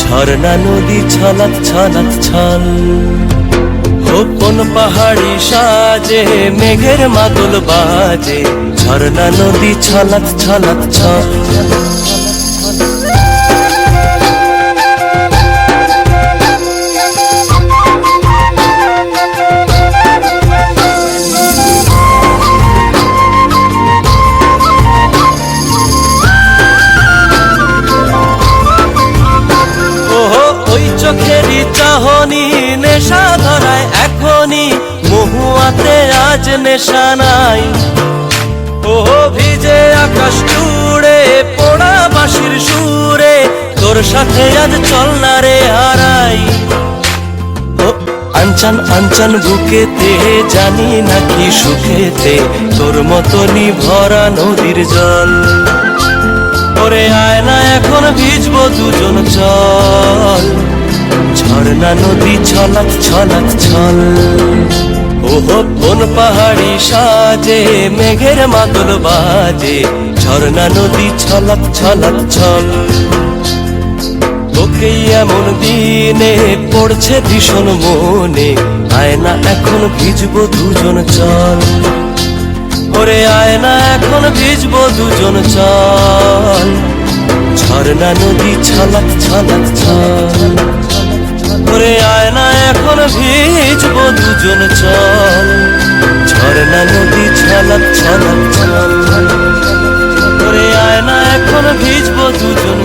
ঝর্ণা, নদী, ছলক ছলক, ছল। কোন পাহাড়ি সাজে, মেঘের মাদল বাজে। ঝর্ণা, নদী, ছলক ছলক, ছল। চাহনি নেশা ধরায়, এখনই মহুয়াতে আজ নেশা নাই। ওহো, ভিজে আকাশ জুড়ে, পোড়া বাঁশির সুরে, তোর সাথে আজ চল না রে হারাই। ও, আনচান বুকেতে জানি নাকি সুখেতে, তোর মতনই ভরা নদীর জল। ওরে আয়না, এখন ভিজবো দুজন চল। ঝর্ণা নদী ছলাত ছলাত ছল। ওহো কোন পাহাড়ি সাজে, মেঘের মাদল বাজে, ঝর্ণা নদী ছলাত ছলাত ছল। তোকে এমন দিনে পড়ছে ভীষণ মনে, আয়না এখন ভিজবো দুজন চল। ওরে আয়না এখন ভিজবো দুজন চল। ঝর্ণা নদী ছলাক ছলাক ছল। ওরে আয়না এখন ভিজব দুজন চল ঝর্ণা নদী ছলাক ছলাক ছল আয় আয়না এখন ভিজব দুজন